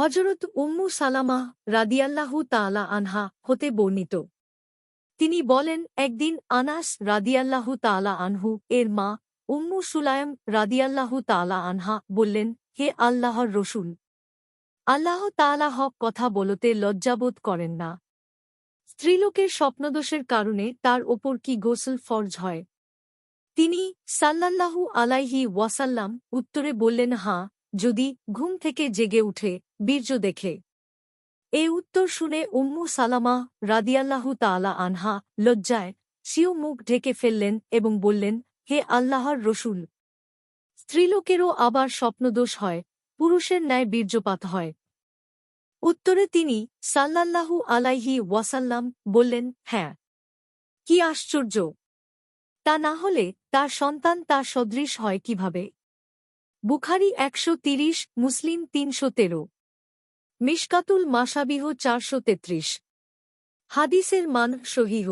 হজরত উম্মু সালামা রাদিয়াল্লাহু তাআলা আনহা হতে বর্ণিত। তিনি বলেন, একদিন আনাস রাদিয়াল্লাহু তাআলা আনহু, এর মা, উম্মু সুলায়ম রাদিয়াল্লাহু তাআলা আনহা বললেন, হে আল্লাহর রসুল, আল্লাহ তাআলা হক কথা বলতে লজ্জাবোধ করেন না। স্ত্রীলোকের স্বপ্নদোষের কারণে তার ওপর কি গোসল ফরজ হয়? তিনি সাল্লাল্লাহু আলাইহি ওয়াসাল্লাম উত্তরে বললেন হাঁ যদি ঘুম থেকে জেগে উঠে বীর্য দেখে। এ উত্তর শুনে উম্মু সালামা রাদিয়াল্লাহু তাআলা আনহা লজ্জায় সিও মুখ ঢেকে ফেললেন এবং বললেন, হে আল্লাহর রসুল! স্ত্রীলোকেরও আবার স্বপ্নদোষ হয়, পুরুষের ন্যায় বীর্যপাত হয়। উত্তরে তিনি সাল্লাল্লাহু আলাইহি ওয়াসাল্লাম বললেন হ্যাঁ। কি আশ্চর্য! তা না হলে তার সন্তান তার সদৃশ হয় কীভাবে? বুখারি একশো মুসলিম তিনশো তেরো। মিশকাতুল মাসাবিহ চারশো তেত্রিশ। হাদিসের মান সহিহ।